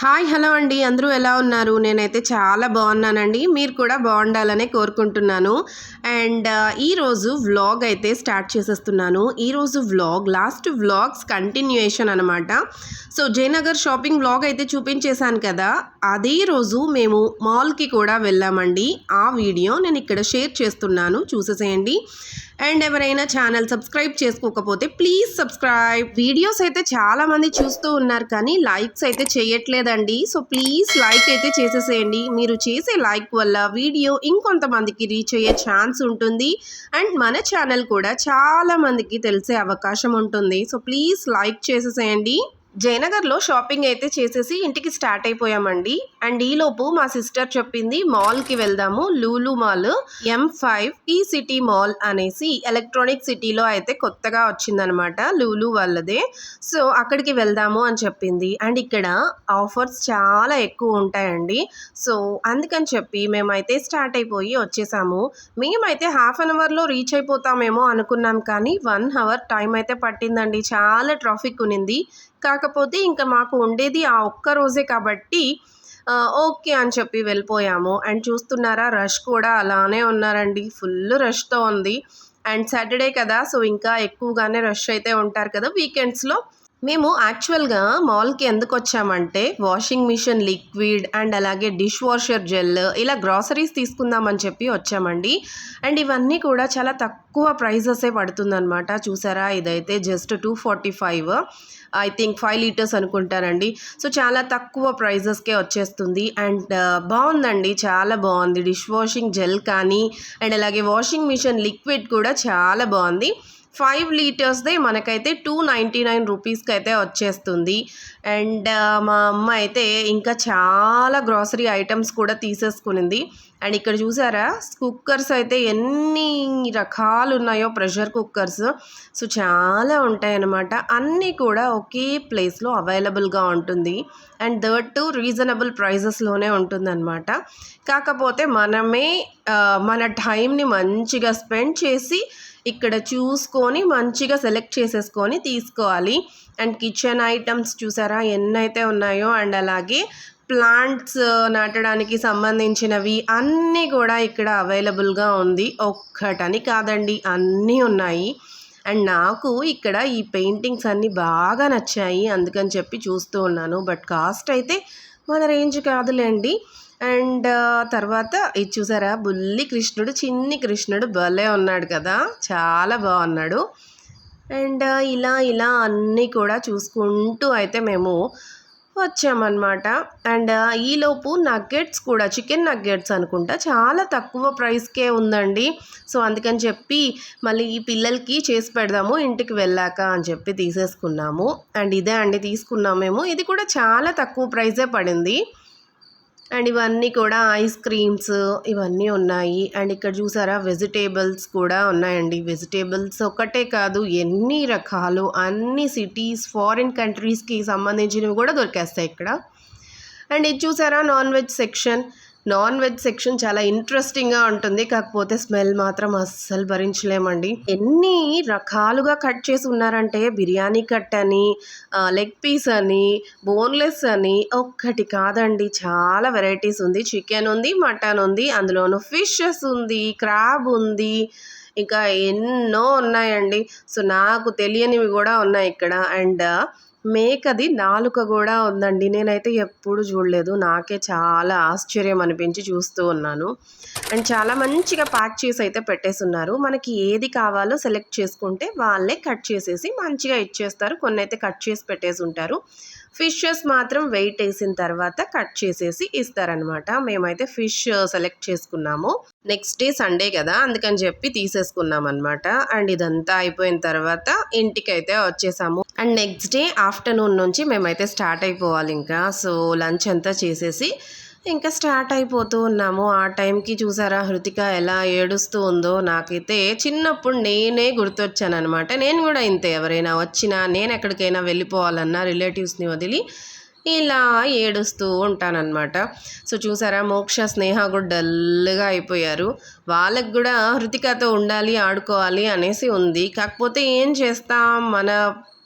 Hi hello అండి. అందరూ ఎలా ఉన్నారు? నేనైతే చాలా బాగున్నానండి. మీరు కూడా బాగుండాలనే కోరుకుంటున్నాను. అండ్ ఈరోజు వ్లాగ్ అయితే స్టార్ట్ చేసేస్తున్నాను. ఈరోజు వ్లాగ్ లాస్ట్ వ్లాగ్స్ కంటిన్యూయేషన్ అనమాట సో జయనగర్ షాపింగ్ వ్లాగ్ అయితే చూపించేశాను కదా. అదే రోజు మేము మాల్కి కూడా వెళ్ళామండి. ఆ వీడియో నేను ఇక్కడ షేర్ చేస్తున్నాను. చూసేసేయండి. అండ్ ఎవరైనా ఛానల్ సబ్స్క్రైబ్ చేసుకోకపోతే ప్లీజ్ సబ్స్క్రైబ్. వీడియోస్ అయితే చాలా మంది చూస్తూ ఉన్నారు కానీ లైక్స్ అయితే చేయట్లేదండి. సో ప్లీజ్ లైక్ అయితే చేసేసేయండి. మీరు చేసే లైక్ వల్ల వీడియో ఇంకొంతమందికి రీచ్ అయ్యే ఛాన్స్ ఉంటుంది. అండ్ మన ఛానల్ కూడా చాలా మందికి తెలిసే అవకాశం ఉంటుంది. సో ప్లీజ్ లైక్ చేసేసేయండి. జయనగర్లో షాపింగ్ అయితే చేసేసి ఇంటికి స్టార్ట్ అయిపోయామండి. అండ్ ఈలోపు మా సిస్టర్ చెప్పింది మాల్కి వెళ్దాము Lulu mall M five E city mall అనేసి ఎలక్ట్రానిక్ సిటీలో అయితే కొత్తగా వచ్చిందనమాట లూలు వాళ్ళదే. సో అక్కడికి వెళ్దాము అని చెప్పింది. అండ్ ఇక్కడ ఆఫర్స్ చాలా ఎక్కువ ఉంటాయండి. సో అందుకని చెప్పి మేమైతే స్టార్ట్ అయిపోయి వచ్చేసాము. మేమైతే హాఫ్ అన్ అవర్లో రీచ్ అయిపోతామేమో అనుకున్నాం కానీ వన్ అవర్ టైం అయితే పట్టిందండి. చాలా ట్రాఫిక్ ఉన్నింది. కాకపోతే ఇంకా మాకు ఉండేది ఆ ఒక్క రోజే కాబట్టి ఓకే అని చెప్పి వెళ్ళిపోయాము. అండ్ చూస్తున్నారా రష్ కూడా అలానే ఉన్నారండి. ఫుల్ రష్తో ఉంది. అండ్ సాటర్డే కదా సో ఇంకా ఎక్కువగానే రష్ అయితే ఉంటారు కదా వీకెండ్స్లో. మేము యాక్చువల్గా మాల్కి ఎందుకు వచ్చామంటే వాషింగ్ మిషన్ లిక్విడ్ అండ్ అలాగే డిష్ వాషర్ జెల్ ఇలా గ్రాసరీస్ తీసుకుందామని చెప్పి వచ్చామండి. అండ్ ఇవన్నీ కూడా చాలా తక్కువ ప్రైజెసే పడుతుందనమాట చూసారా? ఇదైతే just two forty five I think five litres అనుకుంటానండి. సో చాలా తక్కువ ప్రైజెస్కే వచ్చేస్తుంది. అండ్ uh, బాగుందండి. చాలా బాగుంది. డిష్ వాషింగ్ జెల్ కానీ అండ్ అలాగే వాషింగ్ మిషన్ లిక్విడ్ కూడా చాలా బాగుంది. ఫైవ్ లీటర్స్దే మనకైతే టూ నైంటీ నైన్ రూపీస్కి అయితే వచ్చేస్తుంది. అండ్ మా అమ్మ అయితే ఇంకా చాలా గ్రాసరీ ఐటమ్స్ కూడా తీసేసుకునింది. అండ్ ఇక్కడ చూసారా? కుక్కర్స్ అయితే ఎన్ని రకాలు ఉన్నాయో ప్రెషర్ కుక్కర్స్. సో చాలా ఉంటాయన్నమాట. అన్నీ కూడా ఒకే ప్లేస్లో అవైలబుల్గా ఉంటుంది. అండ్ థర్డ్ టు రీజనబుల్ ప్రైజెస్లోనే ఉంటుందన్నమాట. కాకపోతే మనమే మన టైంని మంచిగా స్పెండ్ చేసి ఇక్కడ చూసుకొని మంచిగా సెలెక్ట్ చేసేసుకొని తీసుకోవాలి. అండ్ కిచెన్ ఐటమ్స్ చూసారా? ఎన్నైతే ఉన్నాయో అండ్ అలాగే ప్లాంట్స్ నాటడానికి సంబంధించినవి అన్నీ కూడా ఇక్కడ అవైలబుల్గా ఉంది. ఒక్కటని కాదండి అన్నీ ఉన్నాయి. అండ్ నాకు ఇక్కడ ఈ పెయింటింగ్స్ అన్నీ బాగా నచ్చాయి అందుకని చెప్పి చూస్తూ ఉన్నాను. బట్ కాస్ట్ అయితే మన రేంజ్ కాదులేండి. అండ్ తర్వాత ఇది చూసారా? బుల్లి కృష్ణుడు చిన్ని కృష్ణుడు భలే ఉన్నాడు కదా? చాలా బాగున్నాడు. అండ్ ఇలా ఇలా అన్నీ కూడా చూసుకుంటూ అయితే మేము వచ్చామన్నమాట. అండ్ ఈలోపు నగ్గెట్స్ కూడా చికెన్ నగ్గెట్స్ అనుకుంటా చాలా తక్కువ ప్రైస్కే ఉందండి. సో అందుకని చెప్పి మళ్ళీ ఈ పిల్లలకి చేసి పెడదాము ఇంటికి వెళ్ళాక అని చెప్పి తీసేసుకున్నాము. అండ్ ఇదే అండి తీసుకున్నాం మేము. ఇది కూడా చాలా తక్కువ ప్రైజే పడింది. అండ్ ఇవన్నీ కూడా ఐస్ క్రీమ్స్ ఇవన్నీ ఉన్నాయి. అండ్ ఇక్కడ చూసారా వెజిటేబుల్స్ కూడా ఉన్నాయండి. వెజిటేబుల్స్ ఒకటే కాదు ఎన్ని రకాలు అన్ని సిటీస్ ఫారిన్ కంట్రీస్కి సంబంధించినవి కూడా దొరికేస్తాయి ఇక్కడ. అండ్ ఇది చూసారా non veg section. Non veg section చాలా ఇంట్రెస్టింగ్గా ఉంటుంది. కాకపోతే స్మెల్ మాత్రం అస్సలు భరించలేమండి. ఎన్ని రకాలుగా కట్ చేసి ఉన్నారంటే బిర్యానీ కట్ అని లెగ్ పీస్ అని బోన్లెస్ అని ఒక్కటి కాదండి. చాలా వెరైటీస్ ఉంది. చికెన్ ఉంది మటన్ ఉంది అందులోను ఫిషెస్ ఉంది క్రాబ్ ఉంది ఇంకా ఎన్నో ఉన్నాయండి. సో నాకు తెలియనివి కూడా ఉన్నాయి ఇక్కడ. అండ్ మేకది నాలుక కూడా ఉందండి. నేనైతే ఎప్పుడు చూడలేదు. నాకే చాలా ఆశ్చర్యం అనిపించి చూస్తూ ఉన్నాను. అండ్ చాలా మంచిగా ప్యాక్ చేసి అయితే పెట్టేసి ఉన్నారు మనకి ఏది కావాలో సెలెక్ట్ చేసుకుంటే వాళ్ళే కట్ చేసేసి మంచిగా ఇచ్చేస్తారు. కొన్ని అయితే కట్ చేసి పెట్టేసి ఉంటారు ఫిషెస్ మాత్రం వెయిట్ వేసిన తర్వాత కట్ చేసేసి ఇస్తారనమాట మేమైతే ఫిష్ సెలెక్ట్ చేసుకున్నాము. నెక్స్ట్ డే సండే కదా అందుకని చెప్పి తీసేసుకున్నాం అనమాట అండ్ ఇదంతా అయిపోయిన తర్వాత ఇంటికి అయితే వచ్చేసాము. అండ్ నెక్స్ట్ డే ఆఫ్టర్నూన్ నుంచి మేమైతే స్టార్ట్ అయిపోవాలి ఇంకా. సో లంచ్ అంతా చేసేసి ఇంకా స్టార్ట్ అయిపోతూ ఉన్నాము. ఆ టైంకి చూసారా హృతిక ఎలా ఏడుస్తూ ఉందో నాకైతే చిన్నప్పుడు నేనే గుర్తొచ్చాను అనమాట నేను కూడా ఇంతే ఎవరైనా వచ్చినా నేను ఎక్కడికైనా వెళ్ళిపోవాలన్నా రిలేటివ్స్ని వదిలి ఇలా ఏడుస్తూ ఉంటానన్నమాట. సో చూసారా మోక్ష స్నేహ కూడా డల్గా అయిపోయారు. వాళ్ళకి కూడా హృతికతో ఉండాలి ఆడుకోవాలి అనేసి ఉంది. కాకపోతే ఏం చేస్తాం? మన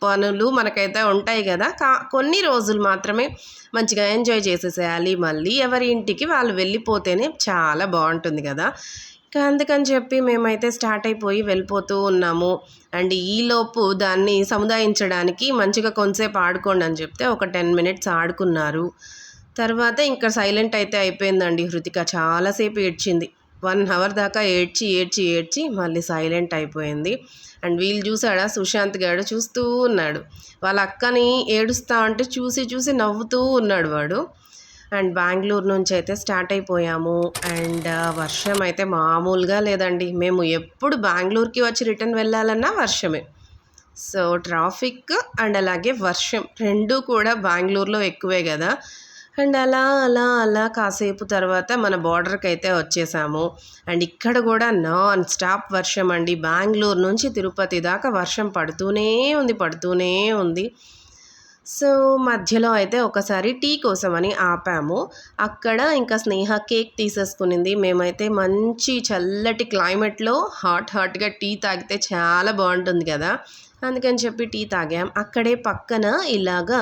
పనులు మనకైతే ఉంటాయి కదా. కా కొన్ని రోజులు మాత్రమే మంచిగా ఎంజాయ్ చేసేసేయాలి మళ్ళీ ఎవరి ఇంటికి వాళ్ళు వెళ్ళిపోతేనే చాలా బాగుంటుంది కదా. ఇంకా అందుకని చెప్పి మేమైతే స్టార్ట్ అయిపోయి వెళ్ళిపోతూ ఉన్నాము. అండ్ ఈలోపు దాన్ని సముదాయించడానికి మంచిగా కొంతసేపు ఆడుకోండి అని చెప్తే ఒక టెన్ మినిట్స్ ఆడుకున్నారు. తర్వాత ఇంకా సైలెంట్ అయితే అయిపోయిందండి. హృతిక చాలాసేపు ఏడ్చింది. వన్ అవర్ దాకా ఏడ్చి ఏడ్చి ఏడ్చి మళ్ళీ సైలెంట్ అయిపోయింది. అండ్ వీళ్ళు చూసాడా? సుశాంత్ గారు చూస్తూ ఉన్నాడు. వాళ్ళ అక్కని ఏడుస్తా అంటే చూసి చూసి నవ్వుతూ ఉన్నాడు వాడు. అండ్ బెంగళూరు నుంచి అయితే స్టార్ట్ అయిపోయాము. అండ్ వర్షం అయితే మామూలుగా లేదండి. మేము ఎప్పుడు బెంగళూరుకి వచ్చి రిటర్న్ వెళ్ళాలన్నా వర్షమే. సో ట్రాఫిక్ అండ్ అలాగే వర్షం రెండు కూడా బెంగళూరులో ఎక్కువే కదా. అండ్ అలా అలా అలా కాసేపు తర్వాత మన బార్డర్కి అయితే వచ్చేసాము. అండ్ ఇక్కడ కూడా నాన్ స్టాప్ వర్షం అండి. బెంగళూరు నుంచి తిరుపతి దాకా వర్షం పడుతూనే ఉంది పడుతూనే ఉంది. సో మధ్యలో అయితే ఒకసారి టీ కోసమని ఆపాము. అక్కడ ఇంకా స్నేహ కేక్ తీసేసుకునింది. మేమైతే మంచి చల్లటి క్లైమేట్లో హాట్ హాట్గా టీ తాగితే చాలా బాగుంటుంది కదా. అందుకని చెప్పి టీ తాగాం. అక్కడే పక్కన ఇలాగా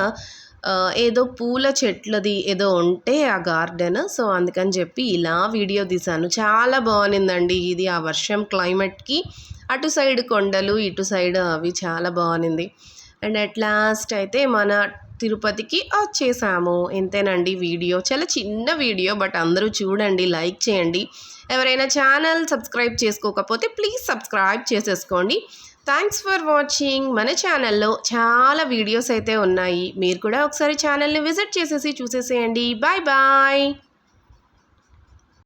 ఏదో పూల చెట్లది ఏదో ఉంటే ఆ గార్డెన్. సో అందుకని చెప్పి ఇలా వీడియో తీశాను. చాలా బాగునిందండి ఇది ఆ వర్షం క్లైమేట్కి. అటు సైడ్ కొండలు ఇటు సైడ్ అవి చాలా బాగునింది. అండ్ అట్ లాస్ట్ అయితే మన తిరుపతికి వచ్చేసాము. ఇంతేనండి వీడియో. చాలా చిన్న వీడియో బట్ అందరూ చూడండి లైక్ చేయండి. ఎవరైనా ఛానల్ సబ్స్క్రైబ్ చేసుకోకపోతే ప్లీజ్ సబ్స్క్రైబ్ చేసేసుకోండి. థ్యాంక్స్ ఫర్ వాచింగ్ మన ఛానల్లో చాలా వీడియోస్ అయితే ఉన్నాయి. మీరు కూడా ఒకసారి ఛానల్ని విజిట్ చేసేసి చూసేసేయండి. Bye bye